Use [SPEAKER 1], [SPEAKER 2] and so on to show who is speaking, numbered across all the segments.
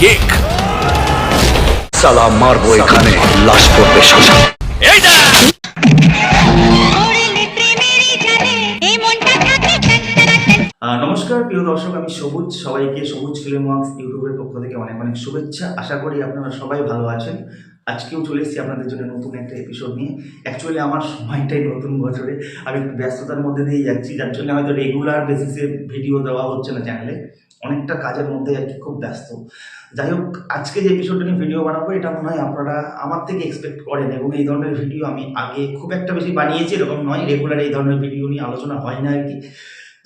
[SPEAKER 1] Cake.
[SPEAKER 2] সালাম মারবো এখানে লাশ পড়বে
[SPEAKER 3] আহ, নমস্কার প্রিয় দর্শক আমি সবুজ। সবাইকে সবুজ ফিল্ম ওয়ার্কস ইউটিউবের পক্ষ থেকে অনেক অনেক শুভেচ্ছা। আশা করি আপনারা সবাই ভালো আছেন। আজকেও চলে এসেছি আপনাদের জন্য নতুন একটা এপিসোড নিয়ে। অ্যাকচুয়ালি আমার সময়টাই নতুন বছরে। আমি ব্যস্ততার মধ্যে দিয়ে যাচ্ছি যার জন্য হয়তো রেগুলার বেসিসে ভিডিও দেওয়া হচ্ছে না চ্যানেলে অনেকটা কাজের মধ্যে আর কি খুব ব্যস্ত। যাই হোক আজকে যে এপিসোডটা নিয়ে ভিডিও বানাবো এটা মনে হয় আপনারা আমার থেকে এক্সপেক্ট করেন এবং এই ধরনের ভিডিও আমি আগে খুব একটা বেশি বানিয়েছি এরকম নয়। রেগুলার এই ধরনের ভিডিও নিয়ে আলোচনা হয় না আর কি।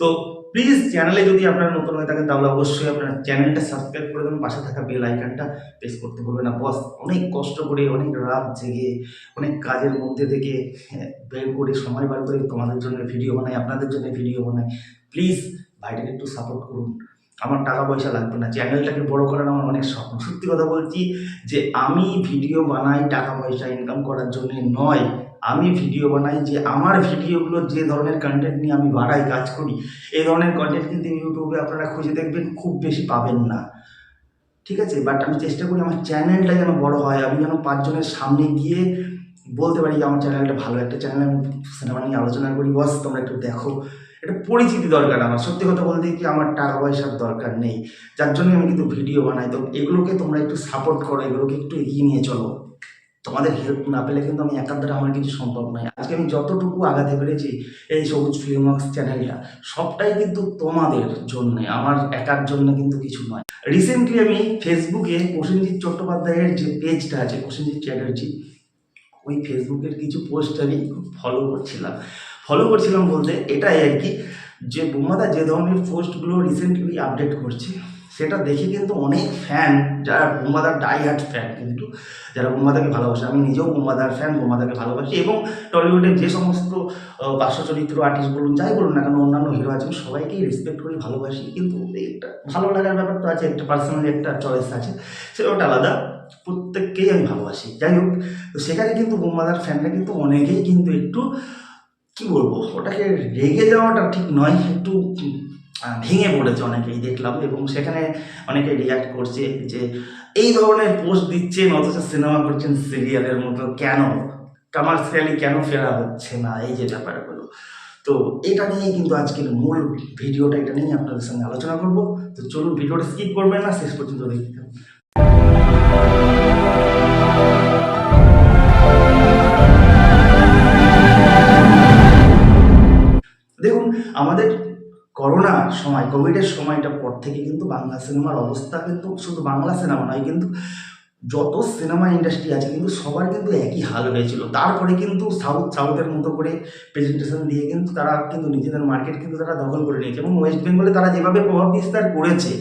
[SPEAKER 3] তো প্লিজ চ্যানেলে যদি আপনারা নতুন হয়ে থাকেন তাহলে অবশ্যই আপনারা চ্যানেলটা সাবস্ক্রাইব করে দেবেন। পাশে থাকা বেল আইকনটা প্রেস করতে ভুলবেন না। বস অনেক কষ্ট করে অনেক রাত জেগে অনেক কাজের মধ্যে থেকে হ্যাঁ, বের করে সময় বার করে তোমাদের জন্য ভিডিও বানাই আপনাদের জন্য ভিডিও বানাই। প্লিজ ভাইটাকে একটু সাপোর্ট করুন। আমার টাকা পয়সা লাগবে না চ্যানেলটাকে বড় করার আমার অনেক স্বপ্ন। সত্যি কথা বলছি যে আমি ভিডিও বানাই টাকা পয়সা ইনকাম করার জন্য নয়। আমি ভিডিও বানাই যে আমার ভিডিওগুলো যে ধরনের কন্টেন্ট নিয়ে আমি বাড়াই, কাজ করি, এই ধরনের কন্টেন্ট কিন্তু ইউটিউবে আপনারা খুঁজে দেখবেন, খুব বেশি পাবেন না। ঠিক আছে? বাট আমি চেষ্টা করি আমার চ্যানেলটা যেন বড় হয়, আমি যেন পাঁচজনের সামনে গিয়ে বলতে পারি যে আমার চ্যানেলটা ভালো। একটা চ্যানেল আমি সিনেমা নিয়ে আলোচনা করি, বস তোমরা একটু দেখো। এটা পরিচিতি দরকার আমার। সত্যি কথা বলতে কি আমার টাকা পয়সার দরকার নেই। যার জন্য আমি কিন্তু ভিডিও বানাই। তো এগুলোকে তোমরা একটু সাপোর্ট করো, এগুলোকে একটু এগিয়ে নিয়ে চলো। তোমাদের হেল্প না পেলে কিন্তু আমি একার দ্বারা আমার কিছু সম্ভব নয়। আজকে আমি যতটুকু আগাতে পেরেছি এই সবুজ ফিল্মওয়ার্কস চ্যানেলটা সবটাই কিন্তু তোমাদের জন্য, আমার একার জন্য কিন্তু কিছু নয়। রিসেন্টলি আমি ফেসবুকে প্রসেনজিৎ চট্টোপাধ্যায়ের যে পেজটা আছে, প্রসেনজিৎ চ্যাটার্জি, ওই ফেসবুকের কিছু পোস্ট আমি ফলো করছিলাম। ফলো করছিলাম বলতে, এটাই আর কি। যে বোমাদা যে ধরনের পোস্টগুলো রিসেন্টলি আপডেট করছে, সেটা দেখে কিন্তু অনেক ফ্যান যারা বোমাদার ডাই হার্ট ফ্যান কিন্তু, যারা বোমাদাকে ভালোবাসে, আমি নিজেও বোমাদার ফ্যান বোমাদাকে ভালোবাসি এবং টলিউডের যে সমস্ত পার্শ্ব চরিত্র আর্টিস্ট বলুন, যাই বলুন না কেন, অন্যান্য হিরো আছেন সবাইকেই রেসপেক্ট করি, ভালোবাসি, কিন্তু একটা ভালো লাগার ব্যাপার তো আছে, একটা পার্সোনালি একটা চয়েস আছে সেটা ওটা আলাদা, প্রত্যেককেই আমি ভালোবাসি। যাই হোক, তো সেখানে কিন্তু বোমাদার ফ্যানরা কিন্তু অনেকেই কিন্তু একটু কি বলব, ওটাকে রেগে যাওয়াটা ঠিক নয়, একটু ভেঙে পড়েছে অনেকেই দেখলাম এবং সেখানে অনেকে রিয়াক্ট করছে যে এই ধরনের পোস্ট দিচ্ছেন, অথচ সিনেমা করছেন সিরিয়ালের মতো কেন? কমার্শিয়ালি কেন ফেরা হচ্ছে না? এই যে ব্যাপারগুলো। তো এটা নিয়েই কিন্তু আজকের মূল ভিডিওটা, এটা নিয়ে আপনাদের সঙ্গে আলোচনা করব। তো চলুন ভিডিওটা স্কিপ করবেন না, শেষ পর্যন্ত দেখতে আমাদের করোনা সময় কোভিডের সময়টা পর থেকে কিন্তু বাংলা সিনেমার অবস্থা কিন্তু শুধু বাংলা সিনেমা নয়, কিন্তু যত সিনেমা ইন্ডাস্ট্রি আছে কিন্তু সবার কিন্তু একই হাল হয়েছিল। তারপরে কিন্তু সাউথ, সাউথের মতো করে প্রেজেন্টেশন দিয়ে কিন্তু তারা কিন্তু নিজেদের মার্কেট কিন্তু তারা দখল করে নিয়েছে এবং ওয়েস্ট বেঙ্গলে তারা যেভাবে প্রভাব বিস্তার করেছে,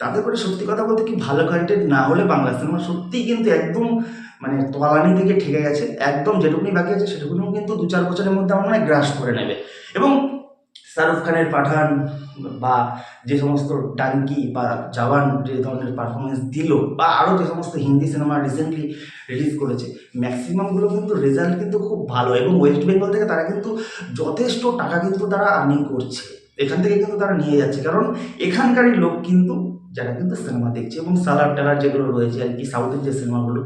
[SPEAKER 3] তাতে করে সত্যি কথা বলতে কি ভালো কন্টেন্ট না হলে বাংলা সিনেমা সত্যিই কিন্তু একদম মানে তলানি থেকে ঠেকে গেছে। একদম যেটুকুনি বাকি আছে সেটুকুনি কিন্তু দু চার বছরের মধ্যে আমার মনে গ্রাস করে নেবে। এবং শাহরুখ খানের পাঠান বা যে সমস্ত ডাঙ্কি বা জওয়ান যে ধরনের পারফরমেন্স দিল বা আরও যে সমস্ত হিন্দি সিনেমা রিসেন্টলি রিলিজ করেছে ম্যাক্সিমামগুলো কিন্তু রেজাল্ট কিন্তু খুব ভালো এবং ওয়েস্ট বেঙ্গল থেকে তারা কিন্তু যথেষ্ট টাকা কিন্তু তারা আর্নিং করছে। এখান থেকে কিন্তু তারা নিয়ে যাচ্ছে, কারণ এখানকারই লোক কিন্তু যারা কিন্তু সিনেমা দেখছে এবং সালার টালার যেগুলো রয়েছে আর কি সাউথের যে সিনেমাগুলো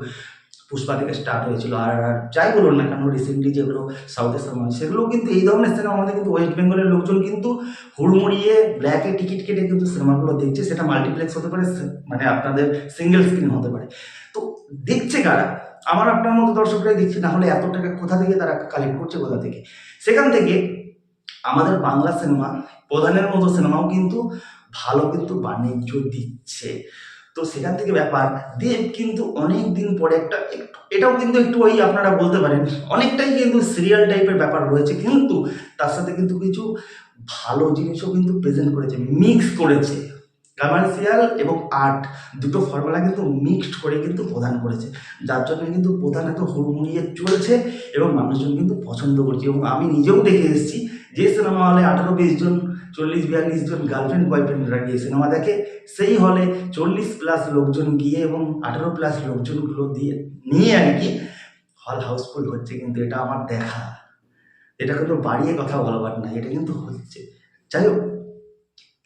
[SPEAKER 3] পুষ্পা থেকে স্টার্ট হয়েছিল। আর আর যাই বলুন না কেন রিসেন্টলি যেগুলো সাউথের সিনেমা সেগুলো কিন্তু এই ধরনের সিনেমা আমাদের কিন্তু ওয়েস্ট বেঙ্গলের লোকজন কিন্তু হুড়মুড়িয়ে ব্ল্যাকে টিকিট কেটে কিন্তু সিনেমাগুলো দেখছে। সেটা মাল্টিপ্লেক্স হতে পারে মানে আপনাদের সিঙ্গেল স্ক্রিন হতে পারে। তো দেখছে কারা? আমার আপনার মতো দর্শকরাই দেখছে, না হলে এত টাকা কোথা থেকে তারা কালেক্ট করছে, কোথা থেকে? সেখান থেকে আমাদের বাংলা সিনেমা প্রধানের মতো সিনেমাও কিন্তু ভালো কিন্তু বাণিজ্য দিচ্ছে। তো সেখান থেকে ব্যাপার। দেব কিন্তু অনেক দিন পরে একটা একটু, এটাও কিন্তু একটু ওই আপনারা বলতে পারেন, অনেকটাই কিন্তু সিরিয়াল টাইপের ব্যাপার রয়েছে, কিন্তু তার সাথে কিন্তু কিছু ভালো জিনিসও কিন্তু প্রেজেন্ট করেছে মিক্স করেছে। কমার্শিয়াল এবং আর্ট দুটো ফর্মুলা কিন্তু মিক্সড করে কিন্তু প্রদান করেছে। যার জন্য কিন্তু প্রধান এত হুড়মুড়িয়ে চলছে এবং মানুষজন কিন্তু পছন্দ করছে। এবং আমি নিজেও দেখে এসেছি, যে সিনেমা হলে আঠারো, বিশ জন চল্লিশ বিয়াল্লিশ জন গার্লফ্রেন্ড বয়ফ্রেন্ডরা গিয়ে সিনেমা দেখে, সেই হলে চল্লিশ প্লাস লোকজন গিয়ে এবং আঠেরো প্লাস লোকজনগুলো দিয়ে নিয়ে আর কি হল হাউসফুল হচ্ছে কিন্তু এটা আমার দেখা। এটা কিন্তু বাড়িয়ে কথা বলবার না এটা কিন্তু হচ্ছে। যাই হোক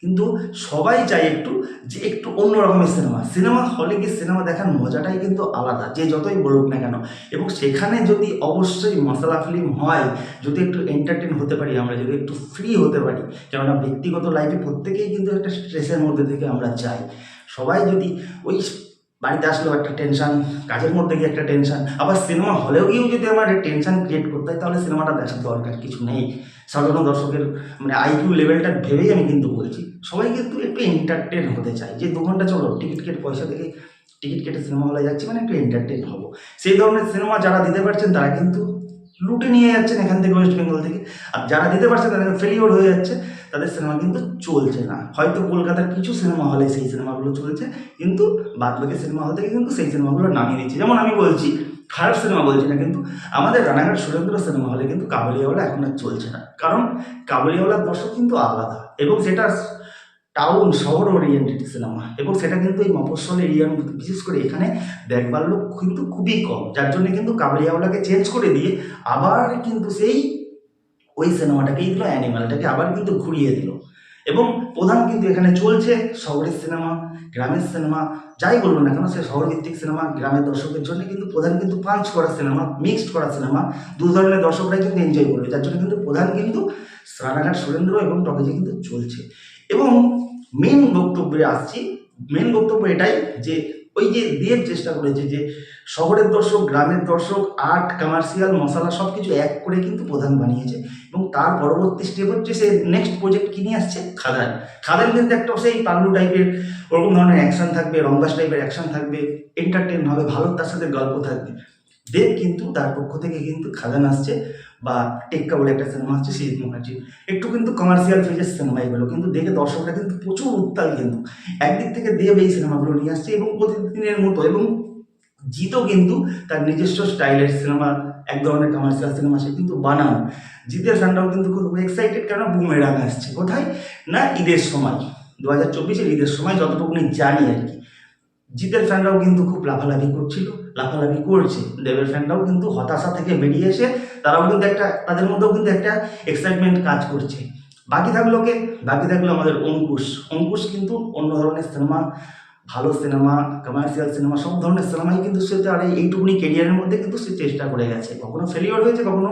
[SPEAKER 3] কিন্তু সবাই চাই একটু যে একটু অন্যরকমের সিনেমা। সিনেমা হলে গিয়ে সিনেমা দেখার মজাটাই কিন্তু আলাদা, যে যতই বলুক না কেন। এবং সেখানে যদি অবশ্যই মশলা ফিল্ম হয়, যদি একটু এন্টারটেন হতে পারি আমরা, যদি একটু ফ্রি হতে পারি, কেননা ব্যক্তিগত লাইফে প্রত্যেকেই কিন্তু একটা স্ট্রেসের মধ্যে থেকে আমরা যাই। সবাই যদি ওই বাড়িতে আসলেও একটা টেনশন কাজের মধ্যে গিয়ে একটা টেনশন আবার সিনেমা হলেও গিয়েও যদি আমার টেনশন ক্রিয়েট করতে হয়, তাহলে সিনেমাটা দেখার দরকার কিছু নেই। সাধারণ দর্শকের মানে আইকিউ লেভেলটা ভেবেই আমি কিন্তু বলছি, সবাই কিন্তু একটু এন্টারটেন হতে চায় যে, দু ঘণ্টা চলো টিকিট কেটে পয়সা থেকে টিকিট কেটে সিনেমা হলে যাচ্ছি মানে একটু এন্টারটেন হব। সেই ধরনের সিনেমা যারা দিতে পারছেন, তারা কিন্তু লুটে নিয়ে যাচ্ছেন এখান থেকে ওয়েস্ট বেঙ্গল থেকে। আর যারা দিতে পারছে তাদের ফেলিওর হয়ে যাচ্ছে। তাদের সিনেমা কিন্তু চলছে না। হয়তো কলকাতার কিছু সিনেমা হলে সেই সিনেমাগুলো চলছে, কিন্তু বাদ বাকি সিনেমা হল থেকে কিন্তু সেই সিনেমাগুলো নামিয়ে দিচ্ছে। যেমন আমি বলছি, খারাপ সিনেমা বলছি না, কিন্তু আমাদের রানাঘাট সুরেন্দ্র সিনেমা হলে কিন্তু কাবুলিওয়ালা এখন আর চলছে না। কারণ কাবুলিওয়ালার দর্শক কিন্তু আলাদা এবং সেটা টাউন শহর ওরিয়েন্টেড সিনেমা এবং সেটা কিন্তু এই মফস্বল এরিয়ার মধ্যে, বিশেষ করে এখানে দেখবার লোক কিন্তু খুবই কম। যার জন্য কিন্তু কাবুলিওয়ালাকে চেঞ্জ করে দিয়ে আবার কিন্তু সেই ওই সিনেমাটাকেই দিল, অ্যানিমালটাকে আবার কিন্তু ঘুরিয়ে দিল। এবং প্রধান কিন্তু এখানে চলছে শহরের সিনেমা, গ্রামের সিনেমা, যাই বলব না কেন, সে শহর ভিত্তিক সিনেমা, গ্রামের দর্শকের জন্য কিন্তু প্রধান কিন্তু পাঞ্চ করা সিনেমা মিক্সড করা সিনেমা, দু ধরনের দর্শকরাই কিন্তু এনজয় করবে যার জন্য কিন্তু প্রধান কিন্তু রানাঘাট সুরেন্দ্র এবং টকেজে কিন্তু চলছে। এবং মেন বক্তব্যে আসছি। মেন বক্তব্য এটাই যে, ওই যে দেব চেষ্টা করেছে যে, শহরের দর্শক, গ্রামের দর্শক আর্ট কমার্শিয়াল মশলা সব কিছু এক করে কিন্তু প্রধান বানিয়েছে। এবং তার পরবর্তী স্টেপ হচ্ছে সে নেক্সট প্রজেক্ট কি নিয়ে আসছে? খাদান। খাদান কিন্তু একটা সেই পাল্লু টাইপের ওরকম ধরনের অ্যাকশন থাকবে রঙ্গাস টাইপের অ্যাকশন থাকবে এন্টারটেন হবে, ভালো তার সাথে গল্প থাকবে। দেব কিন্তু তার পক্ষ থেকে কিন্তু খাদান আসছে বা টেক্কা বলে একটা সিনেমা আসছে শহীদ মুখার্জি একটু কিন্তু কমার্শিয়াল ফেজের সিনেমা এগুলো, কিন্তু দেখে দর্শকরা কিন্তু প্রচুর উত্তাল কিন্তু। একদিক থেকে দেব এই সিনেমাগুলো নিয়ে আসছে এবং প্রতিদিনের মতো এবং জিতও কিন্তু তার নিজস্ব স্টাইলের সিনেমা এক ধরনের কমার্শিয়াল সিনেমা সে কিন্তু বানান জিতের ফ্যানরাও কিন্তু খুব এক্সাইটেড কেন? বুমেরাং আসছে। কোথায়? না ঈদের সময়। দু হাজার চব্বিশের ঈদের সময় যতটুকুনি জানি আর কি। জিতের ফ্যানরাও কিন্তু খুব লাফালাফি করছিল, লাফালাফি করছে। দেবের ফ্যানরাও কিন্তু হতাশা থেকে বেরিয়ে এসে তারাও কিন্তু একটা, তাদের মধ্যেও কিন্তু একটা এক্সাইটমেন্ট কাজ করছে। বাকি থাকল কে? বাকি থাকল আমাদের অঙ্কুশ। অঙ্কুশ কিন্তু অন্য ধরনের সিনেমা ভালো সিনেমা কমার্শিয়াল সিনেমা সব ধরনের সিনেমাই কিন্তু সে তার এইটুকুনি কেরিয়ারের মধ্যে কিন্তু সে চেষ্টা করে গেছে। কখনো ফেলিওর হয়েছে, কখনো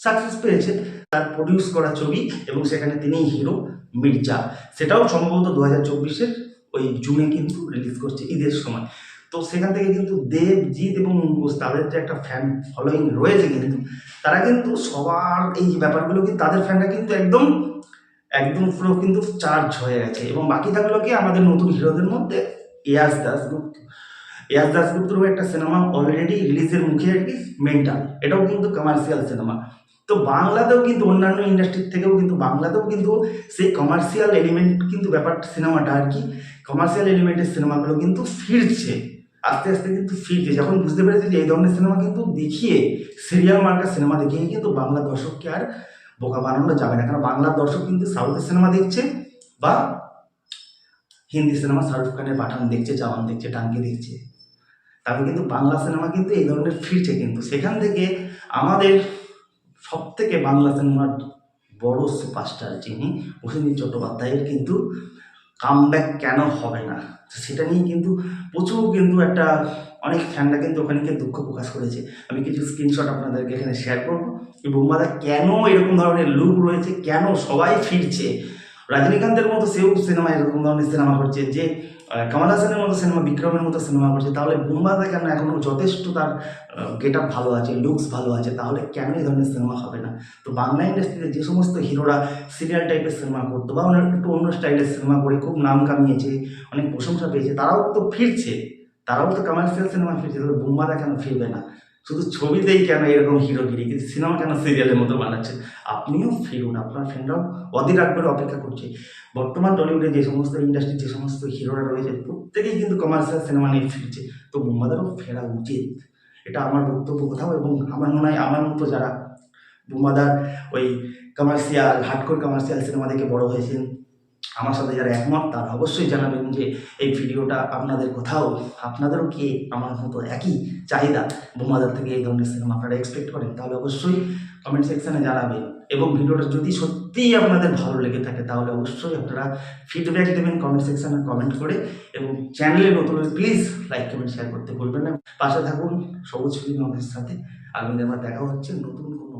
[SPEAKER 3] সাকসেস পেয়েছে। তার প্রডিউস করা ছবি এবং সেখানে তিনি হিরো মির্জা। সেটাও সম্ভবত দু হাজার চব্বিশের ওই জুনে কিন্তু রিলিজ করছে ঈদের সময়। তো সেখান থেকে কিন্তু দেব জিৎ এবং অঙ্কুশ তাদের যে একটা ফ্যান ফলোয়িং রয়েছে কিন্তু, তারা কিন্তু সবার এই ব্যাপারগুলো কিন্তু তাদের ফ্যানরা কিন্তু একদম একদম পুরো কিন্তু চার্জ হয়ে গেছে। এবং বাকি থাকল কি, আমাদের নতুন হিরোদের মধ্যে ইয়াস দাসগুপ্ত ইয়াস দাসগুপ্তরও একটা সিনেমা অলরেডি রিলিজের মুখে আর কি মেন্টাল এটাও কিন্তু কমার্শিয়াল সিনেমা তো বাংলাতেও কিন্তু, অন্যান্য ইন্ডাস্ট্রির থেকেও কিন্তু, বাংলাতেও কিন্তু সেই কমার্শিয়াল এলিমেন্ট কিন্তু ব্যাপারটা সিনেমাটা আর কি কমার্শিয়াল এলিমেন্টের সিনেমাগুলো কিন্তু ফিরছে। আস্তে আস্তে কিন্তু ফিরছে। যখন বুঝতে পেরেছে যে এই ধরনের সিনেমা কিন্তু দেখিয়ে সিরিয়াল মার্কার সিনেমা দেখিয়ে কিন্তু বাংলা দর্শককে আর বোকা বানানো যাবে না। কারণ বাংলার দর্শক কিন্তু সাউথের সিনেমা দেখছে বা হিন্দি সিনেমা শাহরুখ খানের পাঠান দেখছে, জওয়ান দেখছে, টাঙ্কি দেখছে। তবে কিন্তু বাংলা সিনেমা কিন্তু এই ধরনের ফিরছে কিন্তু। সেখান থেকে আমাদের সব থেকে বাংলা সিনেমার বড় সুপারস্টার যিনি অসিনী চট্টোপাধ্যায়ের কিন্তু কামব্যাক কেন হবে না? সেটা নিয়ে কিন্তু প্রচুর কিন্তু একটা অনেক ফ্যানরা কিন্তু ওখানে দুঃখ প্রকাশ করেছে। আমি কিছু স্ক্রিনশট আপনাদেরকে এখানে শেয়ার করব। যে বোম্বাদা কেন এরকম ধরনের লুক রয়েছে? কেন সবাই ফিরছে? রজনীকান্তের মতো সেও সিনেমা এরকম ধরনের সিনেমা করছে যে কমল হাসানের মতো সিনেমা, বিক্রমের মতো সিনেমা করছে। তাহলে বোম্বাদা কেন এখনও যথেষ্ট তার গেট আপ ভালো আছে লুকস ভালো আছে? তাহলে কেন এই ধরনের সিনেমা হবে না? তো বাংলা ইন্ডাস্ট্রিতে যে সমস্ত হিরোরা সিরিয়াল টাইপের সিনেমা করতো বা অনেক একটু অন্য স্টাইলের সিনেমা করে খুব নাম কামিয়েছে, অনেক প্রশংসা পেয়েছে, তারাও তো ফিরছে। তারাও তো কমার্শিয়াল সিনেমা ফিরছে, তাহলে বোম্বাদা কেন ফিরবে না? শুধু ছবিতেই কেন এরকম হিরোগিরি, কিন্তু সিনেমা কেন সিরিয়ালের মতো বানাচ্ছেন আপনিও ফিরুন, আপনার ফ্রেন্ডরাও অধীর আগ্রহে অপেক্ষা করছে। বর্তমান টলিউডে যে সমস্ত ইন্ডাস্ট্রির যে সমস্ত হিরোরা রয়েছে, প্রত্যেকেই কিন্তু কমার্শিয়াল সিনেমা নিয়ে ফিরছে। তো বোম্বাদারও ফেরা উচিত। এটা আমার বক্তব্য কোথাও, এবং আমার মনে হয় আমার মতো যারা বোম্বাদার ওই কমার্শিয়াল হার্ডকোর কমার্শিয়াল সিনেমা দেখে বড় হয়েছেন আমার সাথে যারা একমত, তারা অবশ্যই জানাবেন যে এই ভিডিওটা আপনাদের কোথাও, আপনাদেরও কি আমার মতো একই চাহিদা বোমাদার থেকে এই ধরনের সিনেমা আপনারা এক্সপেক্ট করেন? তাহলে অবশ্যই কমেন্ট সেকশনে জানাবেন। এবং ভিডিওটা যদি সত্যিই আপনাদের ভালো লেগে থাকে, তাহলে অবশ্যই আপনারা ফিডব্যাক দেবেন কমেন্ট সেকশানে কমেন্ট করে এবং চ্যানেলে নতুন প্লিজ লাইক কমেন্ট শেয়ার করতে ভুলবেন না। পাশে থাকুন, সবুজ ফিল্ম আমাদের সাথে। আগামী আবার দেখা হচ্ছে নতুন কোনো